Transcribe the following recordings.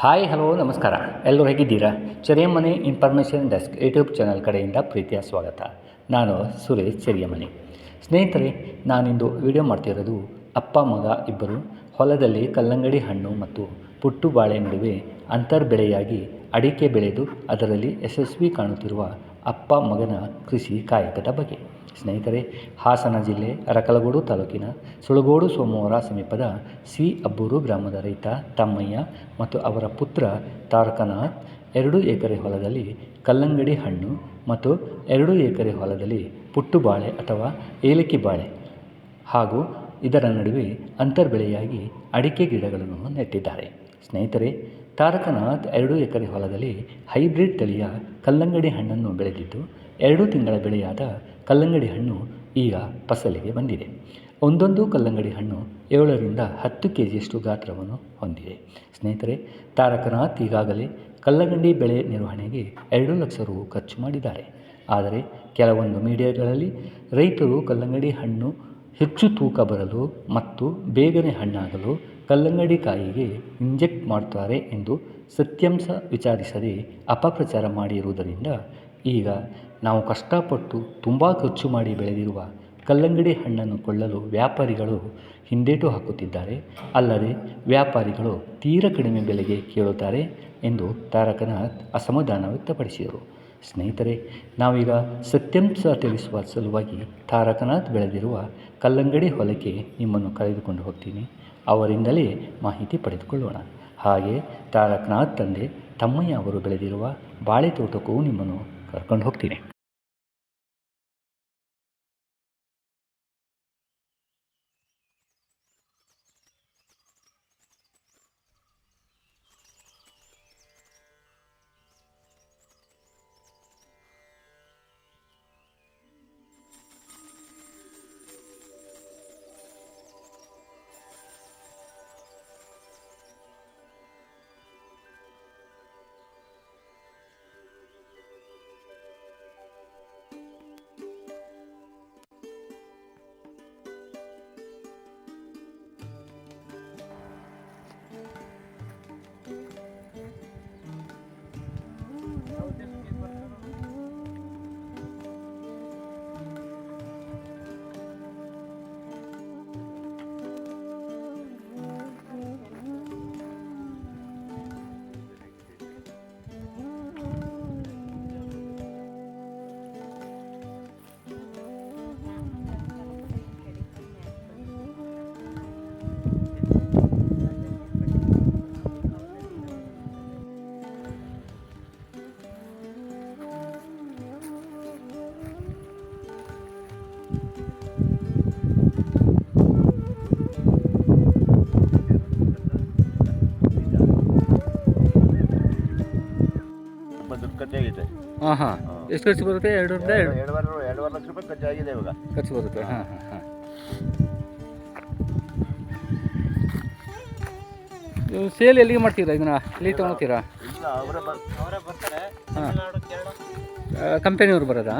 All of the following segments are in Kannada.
ಹಾಯ್ ಹಲೋ ನಮಸ್ಕಾರ. ಎಲ್ಲರೂ ಹೇಗಿದ್ದೀರಾ? Cheriyamane information desk YouTube channel ಕಡೆಯಿಂದ ಪ್ರೀತಿಯ ಸ್ವಾಗತ. ನಾನು ಸುರೇಶ್ ಚೆರಿಯಮನೆ. ಸ್ನೇಹಿತರೆ, ನಾನಿಂದು ವಿಡಿಯೋ ಮಾಡ್ತಿರೋದು ಅಪ್ಪ, ಮಗ ಇಬ್ಬರು ಹೊಲದಲ್ಲಿ ಕಲ್ಲಂಗಡಿ ಹಣ್ಣು ಮತ್ತು ಪುಟ್ಟು ಬಾಳೆ ನಡುವೆ ಅಂತರ್ಬೆಳೆಯಾಗಿ ಅಡಿಕೆ ಬೆಳೆದು ಅದರಲ್ಲಿ ಯಶಸ್ವಿ ಕಾಣುತ್ತಿರುವ ಅಪ್ಪ, ಮಗನ ಕೃಷಿ ಕಾಯಕದ ಬಗ್ಗೆ. ಸ್ನೇಹಿತರೆ, ಹಾಸನ ಜಿಲ್ಲೆ ಅರಕಲಗೋಡು ತಾಲೂಕಿನ ಸುಳಗೋಡು ಸೋಮವಾರ ಸಮೀಪದ ಸಿ ಅಬ್ಬೂರು ಗ್ರಾಮದ ರೈತ ತಮ್ಮಯ್ಯ ಮತ್ತು ಅವರ ಪುತ್ರ ತಾರಕನಾಥ್ ಎರಡು ಎಕರೆ ಹೊಲದಲ್ಲಿ ಕಲ್ಲಂಗಡಿ ಹಣ್ಣು ಮತ್ತು ಎರಡು ಎಕರೆ ಹೊಲದಲ್ಲಿ ಪುಟ್ಟು ಬಾಳೆ ಅಥವಾ ಏಲಕ್ಕಿ ಬಾಳೆ ಹಾಗೂ ಇದರ ನಡುವೆ ಅಂತರ್ಬೆಳೆಯಾಗಿ ಅಡಿಕೆ ಗಿಡಗಳನ್ನು ನೆಟ್ಟಿದ್ದಾರೆ. ಸ್ನೇಹಿತರೆ ತಾರಕನಾಥ್ ಎರಡು ಎಕರೆ ಹೊಲದಲ್ಲಿ ಹೈಬ್ರಿಡ್ ತಳಿಯ ಕಲ್ಲಂಗಡಿ ಹಣ್ಣನ್ನು ಬೆಳೆದಿದ್ದು, ಎರಡು ತಿಂಗಳ ಬೆಳೆಯಾದ ಕಲ್ಲಂಗಡಿ ಹಣ್ಣು ಈಗ ಫಸಲಿಗೆ ಬಂದಿದೆ. ಒಂದೊಂದು ಕಲ್ಲಂಗಡಿ ಹಣ್ಣು ಏಳರಿಂದ ಹತ್ತು ಕೆ ಜಿಯಷ್ಟು ಗಾತ್ರವನ್ನು ಹೊಂದಿದೆ. ಸ್ನೇಹಿತರೆ, ತಾರಕನಾಥ್ ಈಗಾಗಲೇ ಕಲ್ಲಂಗಡಿ ಬೆಳೆ ನಿರ್ವಹಣೆಗೆ ಎರಡು ಲಕ್ಷ ರು ಖರ್ಚು ಮಾಡಿದ್ದಾರೆ. ಆದರೆ ಕೆಲವೊಂದು ಮೀಡಿಯಾಗಳಲ್ಲಿ ರೈತರು ಕಲ್ಲಂಗಡಿ ಹಣ್ಣು ಹೆಚ್ಚು ತೂಕ ಬರಲು ಮತ್ತು ಬೇಗನೆ ಹಣ್ಣಾಗಲು ಕಲ್ಲಂಗಡಿ ಕಾಯಿಗೆ ಇಂಜೆಕ್ಟ್ ಮಾಡ್ತಾರೆ ಎಂದು ಸತ್ಯಾಂಶ ವಿಚಾರಿಸದೆ ಅಪಪ್ರಚಾರ ಮಾಡಿರುವುದರಿಂದ ಈಗ ನಾವು ಕಷ್ಟಪಟ್ಟು ತುಂಬ ಖರ್ಚು ಮಾಡಿ ಬೆಳೆದಿರುವ ಕಲ್ಲಂಗಡಿ ಹಣ್ಣನ್ನು ಕೊಳ್ಳಲು ವ್ಯಾಪಾರಿಗಳು ಹಿಂದೇಟು ಹಾಕುತ್ತಿದ್ದಾರೆ. ಅಲ್ಲದೆ ವ್ಯಾಪಾರಿಗಳು ತೀರ ಕಡಿಮೆ ಬೆಲೆಗೆ ಕೇಳುತ್ತಾರೆ ಎಂದು ತಾರಕನಾಥ್ ಅಸಮಾಧಾನ ವ್ಯಕ್ತಪಡಿಸಿದರು. ಸ್ನೇಹಿತರೆ, ನಾವೀಗ ಸತ್ಯಾಂಶ ತಿಳಿಸುವ ಸಲುವಾಗಿ ತಾರಕನಾಥ್ ಬೆಳೆದಿರುವ ಕಲ್ಲಂಗಡಿ ಹೊಲಕ್ಕೆ ನಿಮ್ಮನ್ನು ಕರೆದುಕೊಂಡು ಹೋಗ್ತೀನಿ. ಅವರಿಂದಲೇ ಮಾಹಿತಿ ಪಡೆದುಕೊಳ್ಳೋಣ. ಹಾಗೆ ತಾರಕನಾಥ್ ತಂದೆ ತಮ್ಮಯ್ಯ ಅವರು ಬೆಳೆದಿರುವ ಬಾಳೆ ತೋಟಕ್ಕೂ ನಿಮ್ಮನ್ನು ಕರ್ಕೊಂಡು ಹೋಗ್ತೀನಿ. ಹಾಂ ಹಾಂ. ಎಷ್ಟು ಖರ್ಚು ಬರುತ್ತೆ? ಎರಡು ಎರಡು? ಎರಡುವರೆ ಎರಡುವರೆ ಲಕ್ಷ ರೂಪಾಯಿ ಖರ್ಚಾಗಿದೆ ಇವಾಗ. ಖರ್ಚು ಬರುತ್ತೆ. ಹಾಂ. ಹಾಂ ಹಾಂ ನೀವು ಸೇಲ್ ಎಲ್ಲಿಗೆ ಮಾಡ್ತೀರಾ ಇದನ್ನ? ಎಲ್ಲಿ ತೊಗೊಳ್ತೀರಾ? ಇಲ್ಲ ಅವರೇ ಬರ್ ಅವರೇ ಬರ್ತಾರೆ. ಹಾಂ. ಕಂಪನಿಯವ್ರು ಬರೋದಾ?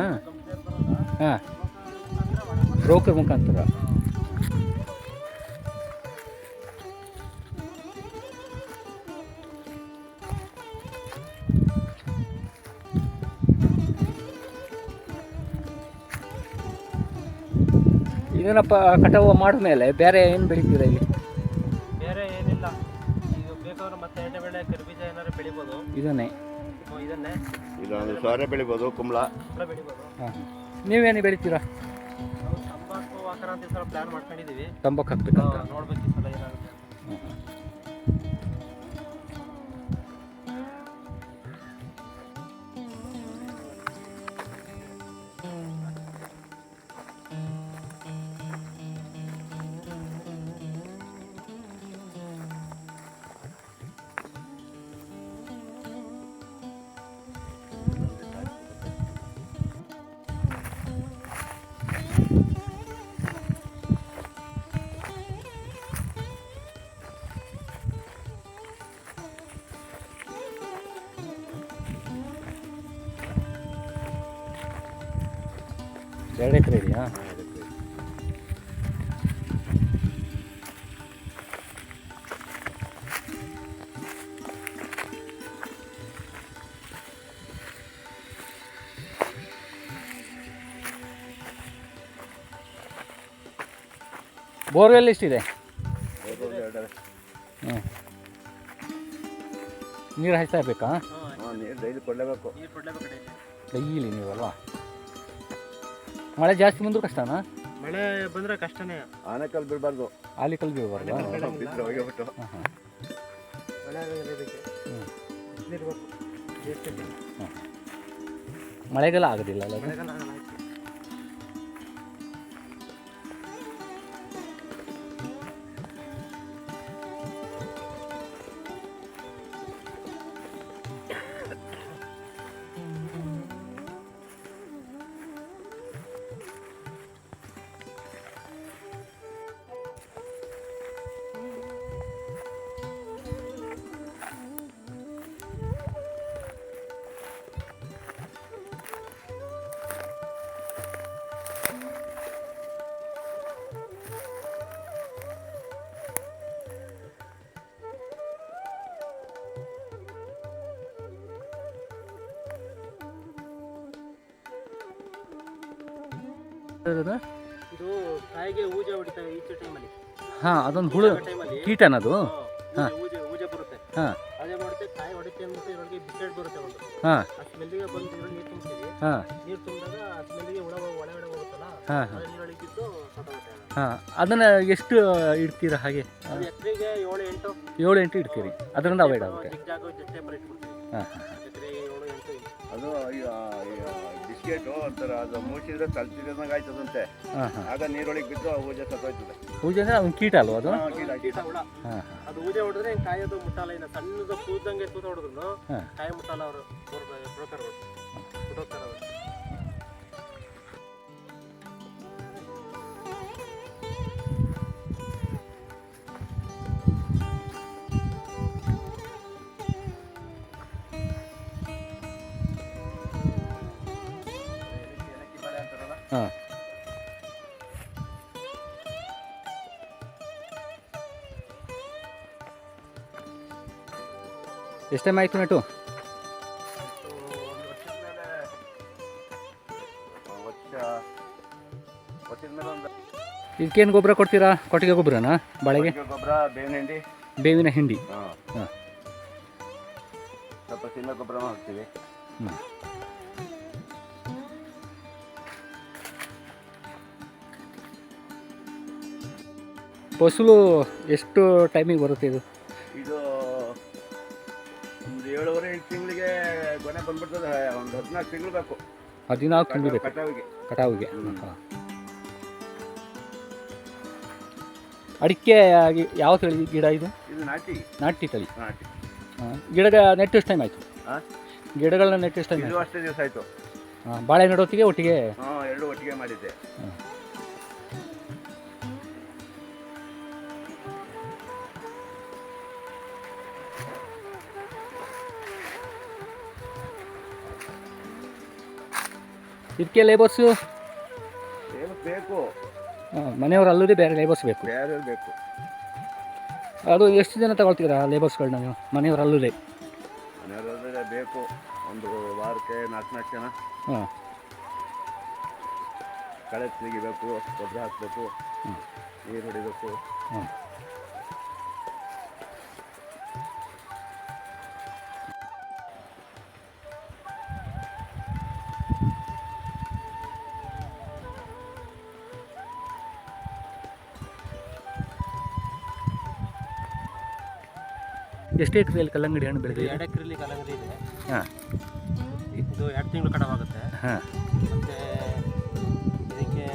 ಹಾಂ. ಬ್ರೋಕರ್ ಮುಖಾಂತರ. ಇದನ್ನಪ್ಪ ಕಟಾವು ಮಾಡಿದ್ಮೇಲೆ ಬೇರೆ ಏನು ಬೆಳಿತೀರ ಇಲ್ಲಿ? ಬೇರೆ ಏನಿಲ್ಲ. ಈಗ ಬೇಕಾದ್ರೆ ಮತ್ತೆ ಎಣ್ಣೆ ಬೆಳೆ ಕರಿಬೀಜ ಏನಾದ್ರು ಬೆಳಿಬೋದು. ಇದನ್ನೇ. ಇದನ್ನೇ. ಇಲ್ಲ ಒಂದು ಸೋರೆ ಬೆಳಿಬೋದು ಕುಂಬಳ ಬೆಳಿಬೋದು. ಹಾಂ. ನೀವೇನು ಬೆಳಿತೀರಾ? ಈ ಸಲ ಪ್ಲಾನ್ ಮಾಡ್ಕೊಂಡಿದೀವಿ. ತಂಬಾಕು ಹಾಕ್ಬೇಕಂತ. ನೋಡ್ಬೇಕು ಈ ಸಲ ಏನಾಗುತ್ತೆ. ಎರಡು ಎಕರೆ ಇದೆಯಾ? ಬೋರ್ವೆಲ್ ಎಷ್ಟಿದೆ? ಹ್ಞೂ ನೀರು ಹಾಯ್ತಾ ಇರಬೇಕಾ? ಡೈಲಿ ನೀರು ಅಲ್ವಾ ಮಳೆ ಜಾಸ್ತಿ ಬಂದ್ರೂ ಕಷ್ಟನಾ? ಮಳೆ ಬಂದ್ರೆ ಕಷ್ಟನೇ. ಆನೆಕಲ್ ಬಿಡಬಾರ್ದು ಆಲಿಕಲ್ ಬಿಡಬಾರ್ದು ಮಳೆ ಇದಕ್ಕೆ ಬಿಸಿಲಿರ್ಬೇಕು ಎಷ್ಟು ಮಳೆಗಾಲ ಆಗೋದಿಲ್ಲ ಅಲ್ಲ ಅದು? ಮಳೆಗಾಲ ಆಗಲ್ಲ. ಆಯ್ತು ಇದು ಕಾಯಿಗೆ ಊಜ ಹೊಡಿತಾರೆ ಈಚೆ ಟೈಮಲ್ಲಿ ಹಾಂ ಅದೊಂದು ಹುಳು ಟೈಮಲ್ಲಿ ಕೀಟನದು ಊಜೆ ಊಜ ಬರುತ್ತೆ. ಹಾಂ. ಅದೇ ಮಾಡುತ್ತೆ ಕಾಯಿ ಹೊಡಿತೆ ಅಂದ್ಬಿಟ್ಟು ಇದ್ರೊಳಗೆ ಬಿಸ್ಕೆಟ್ ಬರುತ್ತೆ ಒಂದು. ಹಾಂ. ಆ ಸ್ಮೆಲ್ಲಿಗೆ ಬಂದು ಇದ್ರಲ್ಲಿ ನೀರು ತುಂಬ್ತೀವಿ. ಹಾಂ. ನೀರು ತುಂಬಿದಾಗ ಆ ಸ್ಮೆಲ್ಲಿಗೆ ಹುಳ ಒಳಗಡೆ ಹೋಗುತ್ತಲ್ಲ? ಹಾಂ ಹಾಂ. ಅದು ನೀರೊಳಗೆ ಬಿದ್ದು ಸತ್ತೋಗುತ್ತೆ ಹಾಂ ಅದನ್ನು ಎಷ್ಟು ಇಡ್ತೀರಾ ಹಾಗೆ? ಅದು ಎಕರೆಗೆ ಏಳು ಎಂಟು ಏಳು ಎಂಟು ಇಡ್ತೀರಿ. ಅದರಿಂದ ಅವಾಯ್ಡ್ ಆಗುತ್ತೆ. ಇಟ್ಬಿಡ್ತೀವಿ ಹಾಂ ಹಾಂ ಎಕರೆಗೆ ಏಳು ಎಂಟು ಅದು ಈಗ ಬಿಸ್ಕೆಟು ಒಂಥರ ಅದು ಮುಚ್ಚಿದ್ರೆ ತಲ್ತಿದಂಗೆ ಆಯ್ತದಂತೆ. ಆಗ ನೀರೊಳಗೆ ಬಿದ್ದು ಆ ಹೂಜೆ ಸತ್ತೋಯ್ತದೆ. ಪೂಜೆ ಅಂದ್ರೆ ಅದೊಂದು ಕೀಟ ಅಲ್ವಾ ಅದು? ಕೀಟ, ಕೀಟ. ಹುಳ ಅದು ಊಜೆ ಹೊಡೆದ್ರೆ ಕಾಯೋದು ಮುಟ್ಟಲ್ಲ ಇನ್ನು ಸಣ್ಣದು ಕೂದಂಗೆ ಕೂತ ಹೊಡೆದ್ರು. ಕಾಯಿ ಮುಟ್ಟಲ್ಲ ಅವರು. ಬ್ರೋಕರ್ ಬಿಡೋಗ್ತಾರೆ ಅವರು ಬಾಳೆ ಅಂತಾರಲ್ಲ ಹಾಂ ಎಷ್ಟು ಟೈಮ್ ಆಯಿತು ನೆಟ್ಟು ಒಂದು ವರ್ಷದ ಮೇಲೆ ವರ್ಷ ವರ್ಷದ ಮೇಲೆ ಒಂದು ಇದಕ್ಕೇನು ಗೊಬ್ಬರ ಕೊಡ್ತೀರಾ ಕೊಟ್ಟಿಗೆ ಗೊಬ್ಬರನಾ ಬಾಳೆಗೆ ಕೊಟ್ಟಿಗೆ ಗೊಬ್ಬರ ಬೇವಿನ ಹಿಂಡಿ ಬೇವಿನ ಹಿಂಡಿ ಹಾಂ ಹಾಂ ಸ್ವಲ್ಪ ಸೀಮೆ ಗೊಬ್ಬರ ಹಾಕ್ತೀವಿ ಹ್ಞೂ ಫಸಲು ಎಷ್ಟು ಟೈಮಿಗೆ ಬರುತ್ತೆ ಇದು? ಇದು ಒಂದು ಏಳುವರೆ ಎಂಟು ತಿಂಗಳಿಗೆ ಕೊನೆ ಬಂದ್ಬಿಡ್ತದೆ ಒಂದು ಹದಿನಾಲ್ಕು ತಿಂಗಳು ಬೇಕು. ಹದಿನಾಲ್ಕು ತಿಂಗಳು ಬೇಕು. ಕಟಾವಿಗೆ. ಕಟಾವಿಗೆ. ಹಾಂ. ಅಡಿಕೆ ಆಗಿ- ಯಾವ ತಳಿ ಗಿಡ ಇದು? ಇದು ನಾಟಿ. ನಾಟಿ ತಳಿ. ನಾಟಿ. ಗಿಡಗಳ ಗಿಡಗ ನೆಟ್ಟು ಎಷ್ಟು ಟೈಮ್ ಆಯಿತು. ಗಿಡಗಳನ್ನ ನೆಟ್ಟು ಎಷ್ಟು ಟೈಮ್ ಅಷ್ಟೇ ದಿವಸ ಆಯಿತು. ಹಾಂ ಬಾಳೆ ನೆಡೋತ್ತಿಗೆ ಒಟ್ಟಿಗೆ ಹಾಂ ಎರಡು ಒಟ್ಟಿಗೆ ಮಾಡಿದ್ದೆ. ಹಾಂ. ಇದಕ್ಕೆ ಲೇಬರ್ಸು ಬೇಕು. ಮನೆಯವರು ಅಲ್ಲದೆ ಬೇರೆ ಲೇಬರ್ಸ್ ಬೇಕು. ಬೇರೆ ಬೇಕು. ಅದು ಎಷ್ಟು ಜನ ತಗೊಳ್ತೀರಾ ಲೇಬರ್ಸ್ಗಳನ್ನ ನೀವು ಮನೆಯವರು ಅಲ್ಲದೆ? ಮನೆಯವರಾದ್ರೆ ಬೇಕು. ಒಂದು ವಾರಕ್ಕೆ ನಾಲ್ಕು ನಾಲ್ಕು ಜನ. ಹಾಂ. ಕಳೆ ತೆಗಿಬೇಕು ಗೊಬ್ಬರ ಹಾಕಬೇಕು ಹ್ಞೂ ನೀರು ಹೊಡಿಬೇಕು. ಹಾಂ. ಎಷ್ಟು ಎಕರೆಯಲ್ಲಿ ಕಲ್ಲಂಗಡಿ ಹಣ್ಣು ಬೆಳೆದಿದೆ ಎರಡು ಎಕರೆಲಿ ಕಲ್ಲಂಗಡಿ ಇದೆ. ಹಾಂ. ಇದು ಎರಡು ತಿಂಗಳು ಕಟಾವಾಗುತ್ತೆ. ಹಾಂ. ಮತ್ತು ಇದಕ್ಕೆ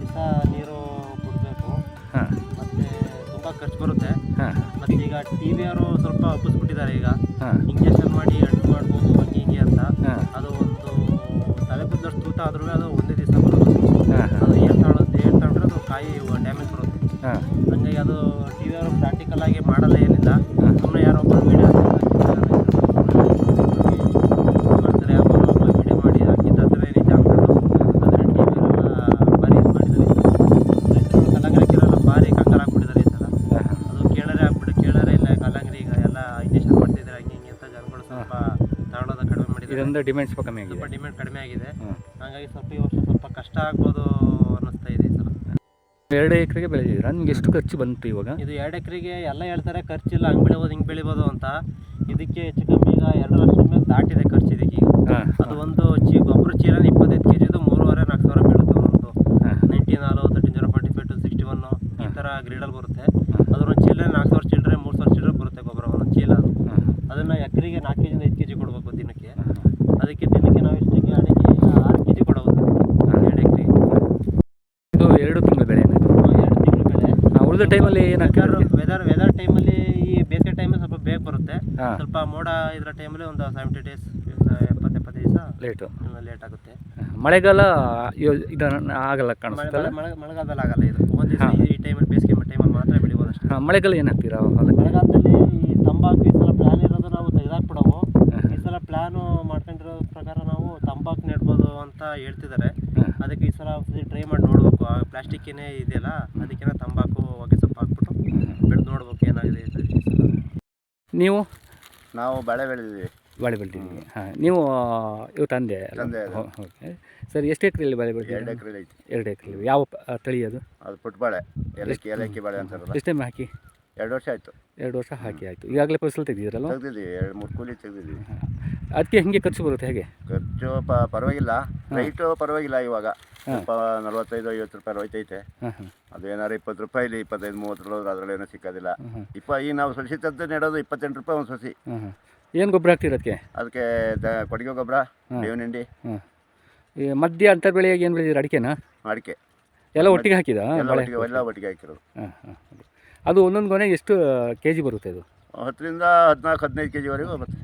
ದಿವಸ ನೀರು ಬಿಡಬೇಕು ಹಾಂ. ಮತ್ತು ತುಂಬ ಖರ್ಚು ಬರುತ್ತೆ. ಹಾಂ. ಮತ್ತು ಈಗ ಟಿ ವಿಯವರು ಸ್ವಲ್ಪ ಒಪ್ಪಿಸ್ಬಿಟ್ಟಿದ್ದಾರೆ ಈಗ. ಹಾಂ. ಇಂಜೆಕ್ಷನ್ ಮಾಡಿ ಹಣ್ಣು ಮಾಡ್ಬೋದು ಹಂಗೆ ಹಿಂಗೆ ಅಂತ. ಹಾಂ. ಅದು ಒಂದು ತಲೆ ಬಂದಷ್ಟು ತೂತ ಆದ್ರೂ ಅದು ಜನಗಳು ಸ್ವಲ್ಪ ತಗೊಳ್ಳೋದು ಕಡಿಮೆ ಮಾಡಿದ್ದಾರೆ. ಇದೊಂದು ಡಿಮ್ಯಾಂಡ್ ಸ್ವಲ್ಪ ಕಮ್ಮಿ ಸ್ವಲ್ಪ ಆಗಿದೆ. ಡಿಮ್ಯಾಂಡ್ ಕಡಿಮೆ ಆಗಿದೆ. ಹಾಗಾಗಿ ಸ್ವಲ್ಪ ಈ ವರ್ಷ ಸ್ವಲ್ಪ ಕಷ್ಟ ಆಗ್ಬೋದು ಅನ್ನಿಸ್ತಾ ಇದೆ ಸರ್ ಎರಡು ಎಕರೆಗೆ ಬೆಳೆದಿದ್ದೀರಾ? ನಿಮ್ಗೆ ಎಷ್ಟು ಖರ್ಚು ಬಂತು ಇವಾಗ? ಇದು ಎರಡು ಎಕರೆಗೆ ಎಲ್ಲ ಹೇಳ್ತಾರೆ ಖರ್ಚಿಲ್ಲ ಹಂಗೆ ಬೆಳಿಬೋದು ಹಿಂಗೆ ಬೆಳಿಬೋದು ಅಂತ. ಇದಕ್ಕೆ ಹೆಚ್ಚು ಕಮ್ಮಿ ಈಗ ಎರಡು ಲಕ್ಷ ಮೇಲೆ ದಾಟಿದೆ ಖರ್ಚು ಇದಕ್ಕೆ ಅದು ಒಂದು ಚಿ ಗೊಬ್ಬರ ಚೀಲ ಇಪ್ಪತ್ತೈದು ಕೆ ಜಿದು ಮೂರುವರೆ ನಾಲ್ಕು ಸಾವಿರ ಬೀಳುತ್ತೆ ಒಂದು. ನೈಂಟಿ ನಾಲ್ಕು thirteen zero forty five two sixty one ಈ ಥರ ಗ್ರೀಡಲ್ಲಿ ಬರುತ್ತೆ. ಅದರ ಚೀಲ ನಾಲ್ಕು ಸಾವಿರ ಚಿಲ್ಲರೆ ಬರುತ್ತೆ ಗೊಬ್ಬರ ಒಂದೊಂದು ಚೀಲ ಅದು ಹಾಂ ಅದನ್ನು ಎಕರೆಗೆ ನಾಲ್ಕು ಕೆಜಿಯಿಂದ ಐದು ಕೆ ಜಿ ಕೊಡಬೇಕು ದಿನಕ್ಕೆ. ಅದಕ್ಕೆ ದಿನಕ್ಕೆ ನಾವು ಎಷ್ಟಿಗೆ ಅಡಿಕೆ ಆರು ಕೆ ಜಿ ಕೊಡಬೇಕು ದಿನಕ್ಕೆ ಎರಡು ಎಕರೆ. ಇದು ಎರಡು ತಿಂಗಳ ಬೆಳೆ ಎರಡು ತಿಂಗಳು ಬೆಳೆ. ಉಳಿದ ಟೈಮಲ್ಲಿ ವೆದರ್ ವೆದರ್ ವೆದರ್ ಟೈಮಲ್ಲಿ ಈ ಬೇಸಿಗೆ ಟೈಮಲ್ಲಿ ಸ್ವಲ್ಪ ಬೇಗ ಬರುತ್ತೆ. ಸ್ವಲ್ಪ ಮೋಡ ಇದರ ಟೈಮಲ್ಲಿ ಒಂದು ಸೆವೆಂಟಿ ಡೇಸ್ ಎಪ್ಪತ್ತು ಎಪ್ಪತ್ತೈದು ದಿವಸ ಲೇಟು ಲೇಟ್ ಆಗುತ್ತೆ. ಮಳೆಗಾಲ ಇದು ಇದನ್ನ ಆಗಲ್ಲ ಕಾಣಿಸ್ತಲ್ಲ ಮಳೆ ಮಳೆಗಾಲದಲ್ಲಿ ಆಗಲ್ಲ ಇದು. ಒಂದು ಈ ಟೈಮಲ್ಲಿ ಬೇಸಿಗೆ ಟೈಮಲ್ಲಿ ಮಾತ್ರ ಬೆಳಿಬೋದು ಅಷ್ಟೇ. ಮಳೆಗಾಲ ಏನಾಗ್ತೀರಾ ಹಾಕ್ತೀರಾ ಮಳೆಗಾಲದಲ್ಲಿ ಈ ತಂಬಾಕು ಈ ಸಲ ಪ್ಲಾನ್ ಇರೋದು ನಾವು ತೆಗೆದಾಕ್ಬಿಡವು ಈ ಸಲ ಪ್ಲಾನು ಮಾಡ್ಕೊಂಡಿರೋ ಪ್ರಕಾರ ನಾವು ತಂಬಾಕು ನೆಡ್ಬೋದು ಅಂತ ಹೇಳ್ತಿದ್ದಾರೆ ಅದಕ್ಕೆ ಈ ಸಲ ಟ್ರೈ ಮಾಡಿ ನೋಡ್ಬೇಕು. ಆ ಏನೇ ಇದೆಯಲ್ಲ ಅದಕ್ಕೇನ ತಂಬಾಕು ಹೊಗೆ ಸೊಪ್ಪು ಹಾಕ್ಬಿಟ್ಟು ಬೆಳೆದು ನೋಡ್ಬೇಕು ಏನಾಗಿದೆ ಅಂತ ಈ ಸಲ. ನೀವು? ನಾವು ಬಾಳೆ ಬೆಳೆದಿದ್ದೀವಿ. ಬಾಳೆ ಬೆಳ್ತಿದ್ದೀವಿ ಹಾಂ ನೀವು ಇವು ತಂದೆ ತಂದೆ ಅದು. ಓಕೆ ಸರ್ ಎಷ್ಟು ಎಕರೆಯಲ್ಲಿ ಬಾಳೆ ಎರಡು ಬೆಳ್ತಿದ್ದೀರಾ ಎಕರೆ ಐತಿ. ಎರಡು ಎಕರೆ ಯಾವ ಪ- ತಳಿ ಅದು? ಅದು ಪುಟ್ಬಾಳೆ. ಏಲಕ್ಕಿ ಏಲಕ್ಕಿ ಬಾಳೆ ಅಂತಾರಲ್ಲ. ಎಷ್ಟು ಟೈಮ್ ಹಾಕಿ? ಎರಡು ವರ್ಷ ಆಯಿತು. ಎರಡು ವರ್ಷ ಹಾಕಿ ಆಯಿತು. ಈಗಾಗಲೇ ಫಸಲು ತೆಗೆದಿದ್ರಲ್ಲ? ತೆಗ್ದಿದ್ದೀವಿ ಎರಡು ಮೂರು ಕೂಲಿ ತೆಗ್ದಿದ್ದೀವಿ. ಅದಕ್ಕೆ ಹೆಂಗೆ ಖರ್ಚು ಬರುತ್ತೆ ಹೇಗೆ? ಖರ್ಚು ಪ ಪರವಾಗಿಲ್ಲ. ರೈಟು ಪರವಾಗಿಲ್ಲ ಇವಾಗ. ಸ್ವಲ್ಪ ನಲ್ವತ್ತೈದು ಐವತ್ತು ರೂಪಾಯಿ ಹೋಯ್ತೈತೆ ಏನಾರು ಇಪ್ಪತ್ತು ರೂಪಾಯಿಲಿ ಇಪ್ಪತ್ತೈದು ಮೂವತ್ತು ರೂಪಾಯಿ ಅದರಲ್ಲಿ ಏನೂ ಸಿಕ್ಕೋದಿಲ್ಲ. ಇಪ್ಪ ಈ ನಾವು ಸಸಿ ತಂದು ನೆಡೋದು ಇಪ್ಪತ್ತೆಂಟು ರೂಪಾಯಿ ಒಂದು ಸಸಿ. ಏನು ಗೊಬ್ಬರ ಹಾಕ್ತೀರ ಅದಕ್ಕೆ? ಅದಕ್ಕೆ ದ ಕೊಟ್ಟಿಗೆ ಗೊಬ್ಬರ ಬೇವಿನ ಹಿಂಡಿ. ಈ ಮಧ್ಯ ಅಂತ ಬೆಳೆಯಾಗಿ ಏನು ಬೆಳೆದಿರ ಅಡಿಕೆನಾ? ಅಡಿಕೆ. ಎಲ್ಲ ಒಟ್ಟಿಗೆ ಹಾಕಿದ? ಎಲ್ಲ ಒಟ್ಟಿಗೆ ಎಲ್ಲ ಒಟ್ಟಿಗೆ ಹಾಕಿರೋದು. ಹಾಂ ಹಾಂ. ಅದು ಒಂದೊಂದು ಗೊನೆ ಎಷ್ಟು ಕೆ ಜಿ ಬರುತ್ತೆ ಅದು? ಹತ್ತರಿಂದ ಹದಿನಾಲ್ಕು ಹದಿನೈದು ಕೆ ಜಿವರೆಗೂ ಬರುತ್ತೆ.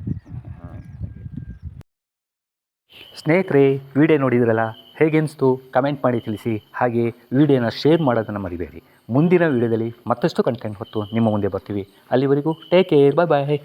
ಸ್ನೇಹಿತರೆ ವಿಡಿಯೋ ನೋಡಿದ್ರಲ್ಲ? ಹೇಗೆ ಅನಿಸ್ತು ಕಮೆಂಟ್ ಮಾಡಿ ತಿಳಿಸಿ. ಹಾಗೆ ವಿಡಿಯೋನ ಶೇರ್ ಮಾಡೋದನ್ನು ಮರಿಬೇಡಿ. ಮುಂದಿನ ವಿಡಿಯೋದಲ್ಲಿ ಮತ್ತಷ್ಟು ಕಂಟೆಂಟ್ ಹೊತ್ತು ನಿಮ್ಮ ಮುಂದೆ ಬರ್ತೀವಿ. ಅಲ್ಲಿವರೆಗೂ ಟೇಕ್ ಕೇರ್ ಬಾಯ್ ಬಾಯ್